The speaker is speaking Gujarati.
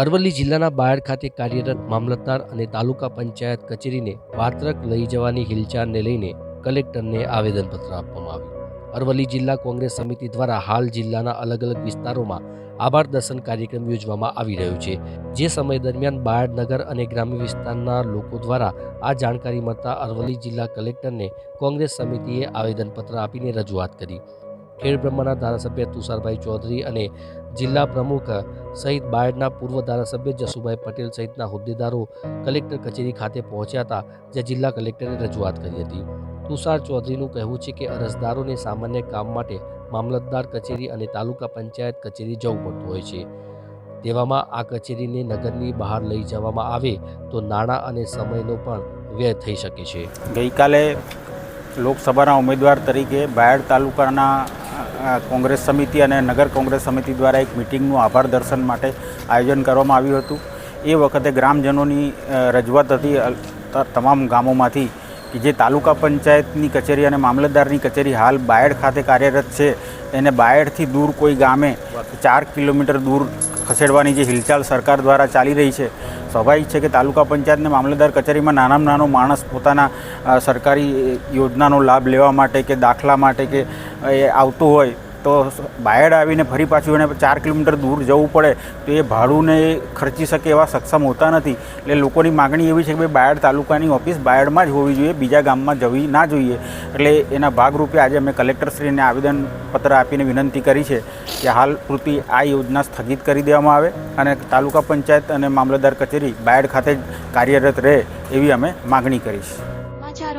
અરવલ્લી જિલ્લાના બાયડ ખાતે કાર્યરત મામલતદાર અને તાલુકા પંચાયત કચેરીને વાત્રક લઈ જવાની હિલચાલને લઈને કલેક્ટરને આવેદનપત્ર આપવામાં આવ્યું. અરવલ્લી જિલ્લા કોંગ્રેસ સમિતિ દ્વારા હાલ જિલ્લાના અલગ અલગ વિસ્તારોમાં આભાર દર્શન કાર્યક્રમ યોજવામાં આવી રહ્યો છે, જે સમય દરમિયાન બાયડ નગર અને ગ્રામ્ય વિસ્તારના લોકો દ્વારા આ જાણકારી મળતા અરવલ્લી જિલ્લા કલેક્ટરને કોંગ્રેસ સમિતિએ આવેદનપત્ર આપીને રજૂઆત કરી. ખેડ બ્રહ્માના ધારાસભ્ય તુષારભાઈ ચૌધરી અને જિલ્લા પ્રમુખ સહિત બાયડના પૂર્વ ધારાસભ્ય જસુભાઈ પટેલ સહિતના હોદ્દેદારો કલેક્ટર કચેરી ખાતે પહોંચ્યા હતા, જ્યાં જિલ્લા કલેક્ટરે રજૂઆત કરી હતી. તુષાર ચૌધરીનું કહેવું છે કે અરજદારોને સામાન્ય કામ માટે મામલતદાર કચેરી અને તાલુકા પંચાયત કચેરી જવું પડતું હોય છે. તેવામાં આ કચેરીને નગરની બહાર લઈ જવામાં આવે તો નાણાં અને સમયનો પણ વ્યય થઈ શકે છે. ગઈકાલે લોકસભાના ઉમેદવાર તરીકે બાયડ તાલુકાના કોંગ્રેસ સમિતિ અને નગર કોંગ્રેસ સમિતિ દ્વારા એક મિટિંગનું આભાર દર્શન માટે આયોજન કરવામાં આવ્યું હતું. એ વખતે ગ્રામજનોની રજૂઆત હતી તમામ ગામોમાંથી કે જે તાલુકા પંચાયતની કચેરી અને મામલતદારની કચેરી હાલ બાયડ ખાતે કાર્યરત છે. એને બાયડથી દૂર કોઈ ગામે ચાર કિલોમીટર દૂર ખસેડવાની જે હિલચાલ સરકાર દ્વારા ચાલી રહી છે સ્વાભાવિક છે કે તાલુકા પંચાયતને મામલતદાર કચેરીમાં નાનામાં નાનો માણસ પોતાના સરકારી યોજનાનો લાભ લેવા માટે કે દાખલા માટે કે એ આવતું હોય તો બાયડ આવીને ફરી પાછું એને ચાર કિલોમીટર દૂર જવું પડે તો એ ભાડુંને ખર્ચી શકે એવા સક્ષમ હોતા નથી. એટલે લોકોની માગણી એવી છે કે ભાઈ બાયડ તાલુકાની ઓફિસ બાયડમાં જ હોવી જોઈએ, બીજા ગામમાં જવી ના જોઈએ. એટલે એના ભાગરૂપે આજે અમે કલેક્ટરશ્રીને આવેદનપત્ર આપીને વિનંતી કરી છે કે હાલ પૂરતી આ યોજના સ્થગિત કરી દેવામાં આવે અને તાલુકા પંચાયત અને મામલતદાર કચેરી બાયડ ખાતે કાર્યરત રહે એવી અમે માગણી કરીશ.